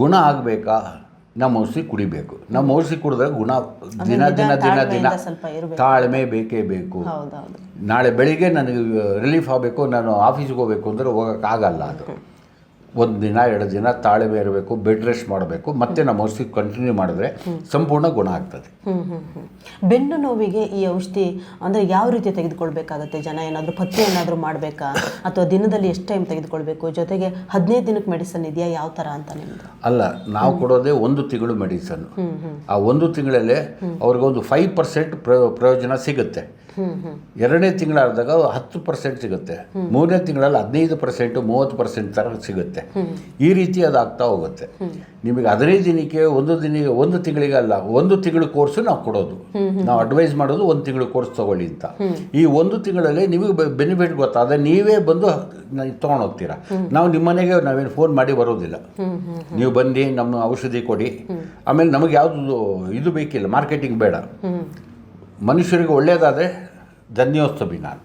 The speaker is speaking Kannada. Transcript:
ಗುಣ ಆಗಬೇಕಾ? ನಮ್ಮ ಔಷಧಿ ಕುಡಿಬೇಕು. ನಮ್ಮ ಔಷಧಿ ಕುಡಿದ್ರೆ ಗುಣ ದಿನ ದಿನ ದಿನ ದಿನ. ತಾಳ್ಮೆ ಬೇಕೇ ಬೇಕು. ನಾಳೆ ಬೆಳಿಗ್ಗೆ ನನಗೆ ರಿಲೀಫ್ ಆಗಬೇಕು ನಾನು ಆಫೀಸ್ಗೆ ಹೋಗಬೇಕು ಅಂದರೆ ಹೋಗೋಕ್ಕಾಗಲ್ಲ ಅದು. ಒಂದು ದಿನ ಎರಡು ದಿನ ತಾಳ್ಮೆ ಇರಬೇಕು ಬೆಡ್ ರೆಸ್ಟ್ ಮಾಡಬೇಕು. ಮತ್ತೆ ನಮ್ಮ ಔಷಧಿ ಕಂಟಿನ್ಯೂ ಮಾಡಿದ್ರೆ ಸಂಪೂರ್ಣ ಗುಣ ಆಗ್ತದೆ. ಬೆನ್ನು ನೋವಿಗೆ ಈ ಔಷಧಿ ಅಂದರೆ ಯಾವ ರೀತಿ ತೆಗೆದುಕೊಳ್ಬೇಕಾಗುತ್ತೆ ಜನ? ಏನಾದರೂ ಪಥ್ಯ ಏನಾದರೂ ಮಾಡಬೇಕಾ? ಅಥವಾ ದಿನದಲ್ಲಿ ಎಷ್ಟು ಟೈಮ್ ತೆಗೆದುಕೊಳ್ಬೇಕು? ಜೊತೆಗೆ ಹದಿನೈದು ದಿನಕ್ಕೆ ಮೆಡಿಸನ್ ಇದೆಯಾ? ಯಾವ ಥರ ಅಂತ ನಿಮ್ಮದು ಅಲ್ಲ ನಾವು ಕೊಡೋದೇ ಒಂದು ತಿಂಗಳು ಮೆಡಿಸನ್ ಆ ಒಂದು ತಿಂಗಳಲ್ಲೇ ಅವ್ರಿಗೊಂದು ಫೈವ್ ಪರ್ಸೆಂಟ್ ಪ್ರಯೋಜನ ಸಿಗುತ್ತೆ. ಎರಡನೇ ತಿಂಗಳಾದಾಗ ಹತ್ತು ಪರ್ಸೆಂಟ್ ಸಿಗುತ್ತೆ. ಮೂರನೇ ತಿಂಗಳಲ್ಲಿ ಹದಿನೈದು ಪರ್ಸೆಂಟು ಮೂವತ್ತು ಪರ್ಸೆಂಟ್ ಥರ ಸಿಗುತ್ತೆ. ಈ ರೀತಿ ಅದು ಆಗ್ತಾ ಹೋಗುತ್ತೆ. ನಿಮಗೆ ಹದಿನೈದು ದಿನಕ್ಕೆ ಒಂದು ದಿನ, ಒಂದು ತಿಂಗಳಿಗೆ ಅಲ್ಲ, ಒಂದು ತಿಂಗಳು ಕೋರ್ಸು ನಾವು ಕೊಡೋದು. ನಾವು ಅಡ್ವೈಸ್ ಮಾಡೋದು ಒಂದು ತಿಂಗಳು ಕೋರ್ಸ್ ತಗೊಳ್ಳಿ ಅಂತ. ಈ ಒಂದು ತಿಂಗಳಲ್ಲಿ ನಿಮಗೆ ಬೆನಿಫಿಟ್ ಗೊತ್ತಾದರೆ ನೀವೇ ಬಂದು ತಗೊಂಡೋಗ್ತೀರಾ ನಾವು ನಿಮ್ಮ ಮನೆಗೆ ನಾವೇನು ಫೋನ್ ಮಾಡಿ ಬರೋದಿಲ್ಲ. ನೀವು ಬನ್ನಿ, ನಮ್ಮ ಔಷಧಿ ಕೊಡಿ. ಆಮೇಲೆ ನಮಗೆ ಯಾವುದು ಇದು ಬೇಕಿಲ್ಲ ಮಾರ್ಕೆಟಿಂಗ್ ಬೇಡ. ಮನುಷ್ಯರಿಗೆ ಒಳ್ಳೆಯದಾದರೆ ಧನ್ಯೋಸ್ತಮಿ ನಾನು.